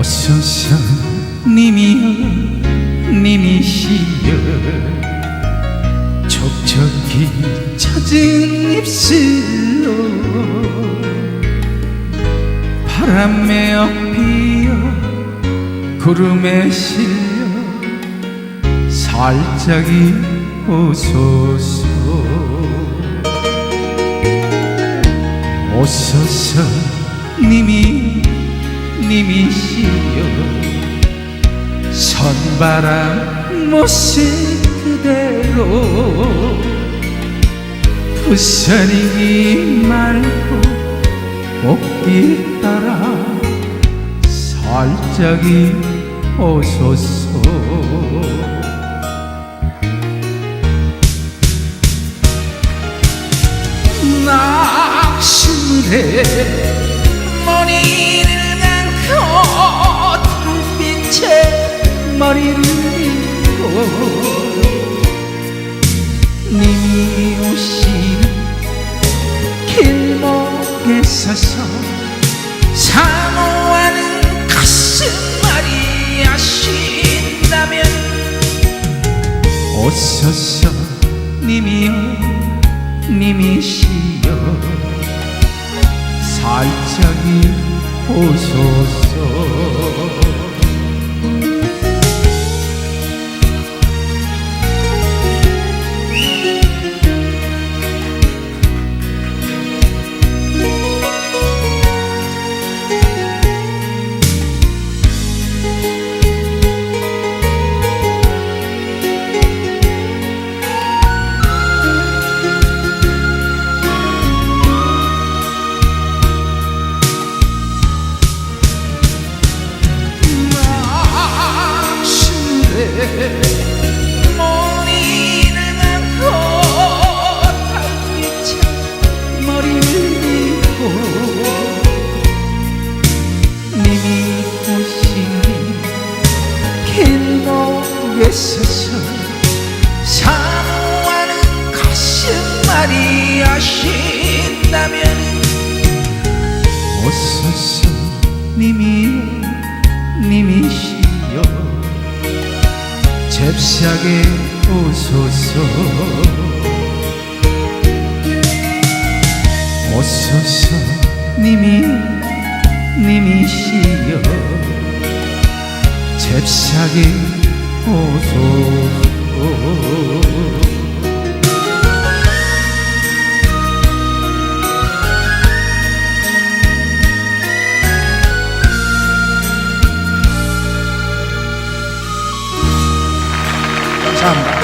오소서 님이여 님이시여. 촉촉히 젖은 입술로 바람에 엎이어 구름에 실려 살짝이 오소서 오소서 님이 님이시여 선바람 모습 그대로 부서리기 말고 꽃길 따라 살짝이 오소서. 낙심을 해 머리 머리를 빗고 님이 오시는 길목에 서서 사모하는 가슴 말이 아신다면 오소서 님이여 님이시여 살짝이 오소서 서서 사모하는 가슴 말이 아신다면 오소서 님이 님이시여 잽싸게 오소서 오소서 님이 님이시여 잽싸게 오소서 감사합니다.